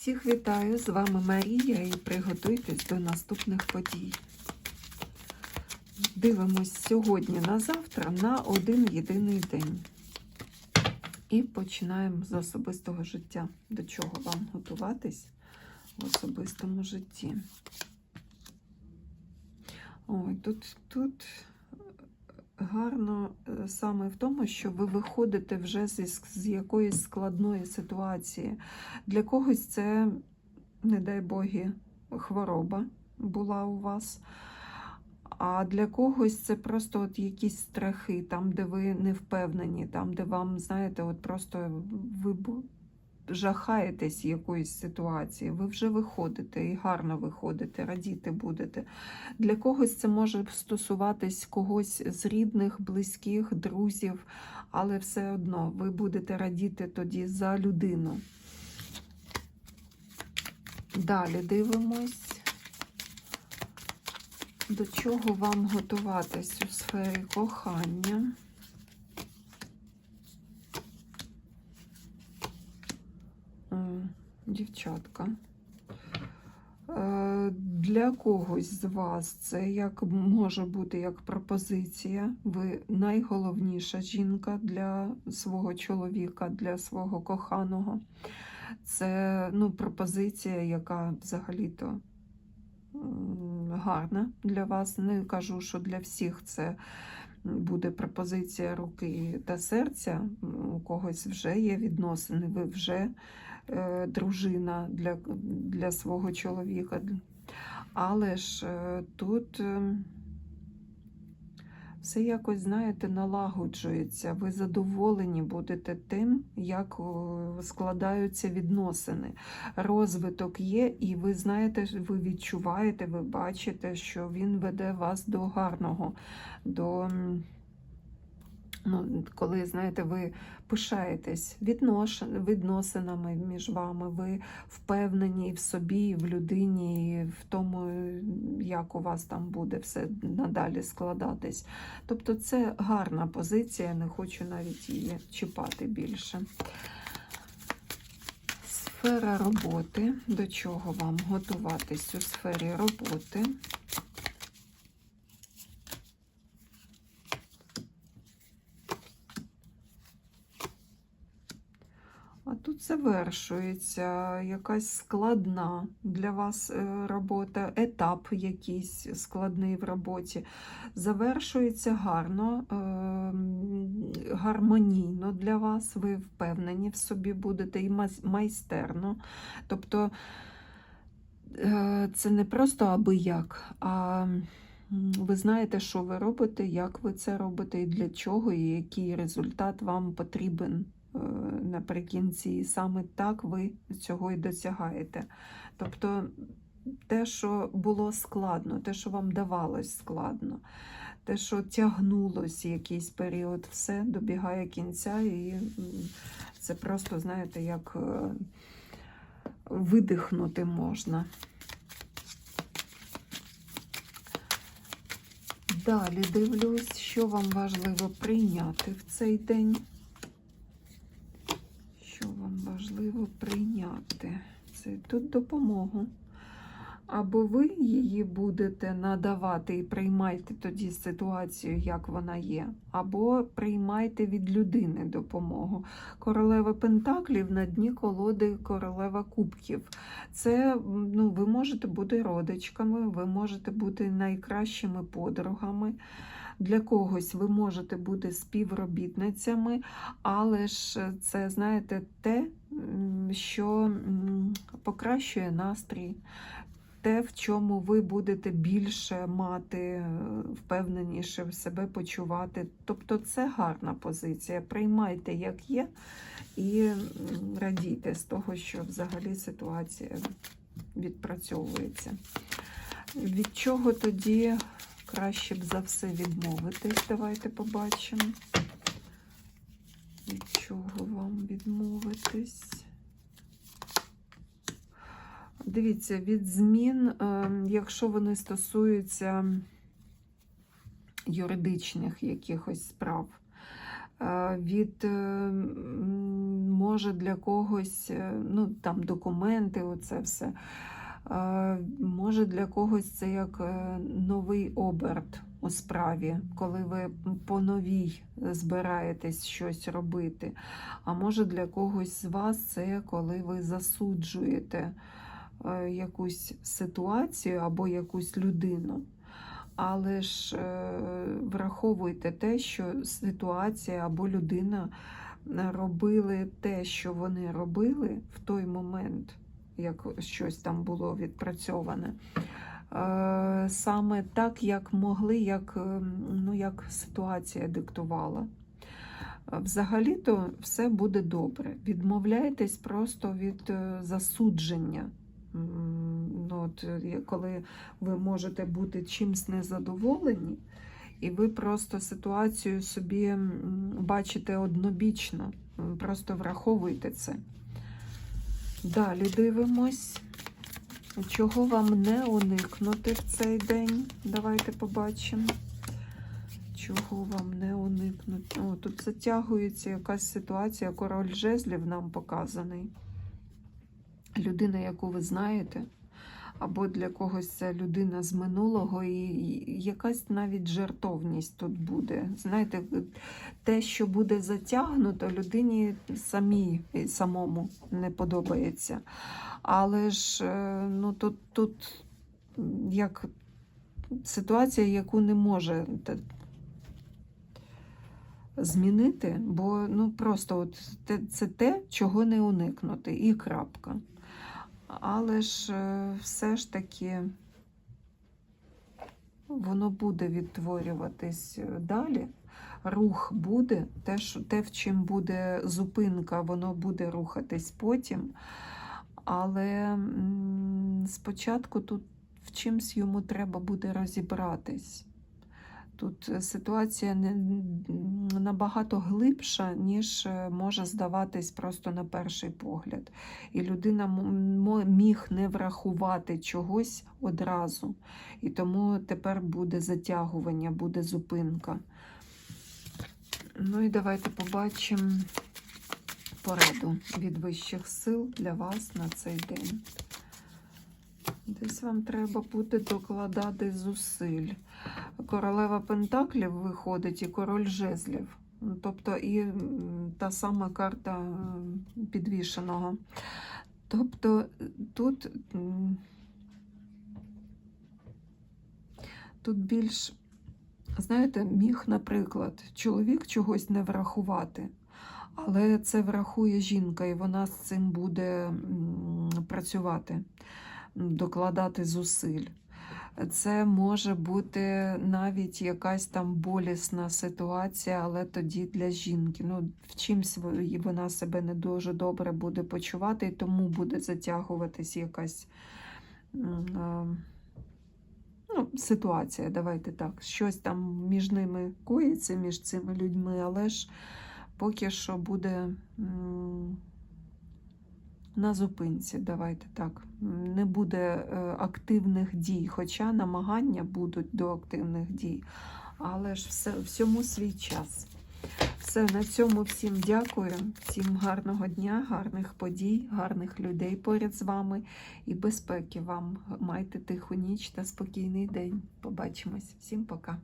Всіх вітаю! З вами Марія і приготуйтесь до наступних подій. Дивимось сьогодні на завтра на один єдиний день. І починаємо з особистого життя. До чого вам готуватись в особистому житті? Ой, тут, тут гарно е, саме в тому, що ви виходите вже з якоїсь складної ситуації. Для когось це, не дай Боги, хвороба була у вас. А для когось це просто от якісь страхи, там, де ви не впевнені, там, де вам, знаєте, от просто ви жахаєтесь якоїсь ситуації, ви вже виходите і гарно виходите, радіти будете. Для когось це може стосуватись когось з рідних, близьких, друзів, але все одно ви будете радіти тоді за людину. Далі дивимось. До чого вам готуватись у сфері кохання? Дівчатка. Е, Для когось з вас це як може бути як пропозиція. Ви найголовніша жінка для свого чоловіка, для свого коханого. Це ну, пропозиція, яка взагалі-то гарна для вас. Не кажу, що для всіх це буде пропозиція руки та серця. У когось вже є відносини, ви вже е, дружина для, для свого чоловіка. Але ж е, тут е, все якось, знаєте, налагоджується. Ви задоволені будете тим, як складаються відносини. Розвиток є, і ви знаєте, ви відчуваєте, ви бачите, що він веде вас до гарного, до. Ну, коли, знаєте, ви пишаєтесь відносинами між вами, ви впевнені в собі, в людині, в тому, як у вас там буде все надалі складатись. Тобто це гарна позиція, не хочу навіть її чіпати більше. Сфера роботи. До чого вам готуватись у сфері роботи? А тут завершується якась складна для вас е, робота, етап якийсь складний в роботі. Завершується гарно, е, гармонійно для вас. Ви впевнені в собі будете і майстерно. Тобто е, це не просто аби як, а ви знаєте, що ви робите, як ви це робите, і для чого, і який результат вам потрібен наприкінці. І саме так ви цього і досягаєте. Тобто те, що було складно, те, що вам давалось складно, те, що тягнулось якийсь період, все добігає кінця, і це просто, знаєте, як е, видихнути можна. Далі дивлюсь, що вам важливо прийняти в цей день. Що вам важливо прийняти? Це тут допомогу. Або ви її будете надавати і приймайте тоді ситуацію, як вона є, або приймайте від людини допомогу. Королева Пентаклів на дні колоди королева кубків. Це ну, ви можете бути родичками, ви можете бути найкращими подругами. Для когось ви можете бути співробітницями, але ж це, знаєте, те, що покращує настрій, те, в чому ви будете більше мати, е, впевненіше в себе почувати. Тобто це гарна позиція. Приймайте, як є, і радійте з того, що взагалі ситуація відпрацьовується. Від чого тоді краще б за все відмовитись? Давайте побачимо. Від чого вам відмовитись? Дивіться, від змін, е, якщо вони стосуються юридичних якихось справ, е, від е, може для когось, ну там документи, оце все. Може для когось це як новий оберт у справі, коли ви по новій збираєтесь щось робити. А може для когось з вас це коли ви засуджуєте е, якусь ситуацію або якусь людину. Але ж е, враховуйте те, що ситуація або людина е, робили те, що вони робили в той момент, як щось там було відпрацьоване. Саме так, як могли, як, е, ну, як ситуація диктувала. Взагалі-то все буде добре. Відмовляйтесь просто від е, засудження. Ну, от, е, коли ви можете бути чимсь незадоволені, і ви просто ситуацію собі бачите однобічно. Просто враховуйте це. Далі дивимось. Чого вам не уникнути в цей день? Давайте побачимо. Чого вам не уникнути? О, тут затягується якась ситуація. Король жезлів нам показаний. Людина, яку ви знаєте, або для когось це людина з минулого, і якась навіть жертовність тут буде. Знаєте, те, що буде затягнуто, людині самій самому не подобається. Але ж е, ну, тут, тут як ситуація, яку не може змінити, бо ну, просто от те- це те, чого не уникнути, і крапка. Але ж е, все ж таки воно буде відтворюватись е, далі. Рух буде, те, те, в чим буде зупинка, воно буде рухатись потім. Але спочатку тут в чимсь йому треба буде розібратись. Тут е, ситуація не, набагато глибша, ніж е, може здаватись просто на перший погляд. І людина міг не врахувати чогось одразу. І тому тепер буде затягування, буде зупинка. Ну і давайте побачимо пораду від вищих сил для вас на цей день. Десь вам треба буде докладати зусиль. Королева Пентаклів виходить і король жезлів. Тобто і та сама карта підвішеного. Тобто тут, тут більш, знаєте, міг, наприклад, чоловік чогось не врахувати. Але це врахує жінка, і вона з цим буде працювати, докладати зусиль. Це може бути навіть якась там болісна ситуація, але тоді для жінки. Ну, в чимсь вона себе не дуже добре буде почувати, і тому буде затягуватись якась ну, ситуація. Давайте так. Щось там між ними коїться, між цими людьми, але ж поки що буде на зупинці, давайте так. Не буде е, активних дій, хоча намагання будуть до активних дій. Але ж все, всьому свій час. Все, на цьому всім дякую. Всім гарного дня, гарних подій, гарних людей поряд з вами і безпеки вам. Майте тиху ніч та спокійний день. Побачимось. Всім пока.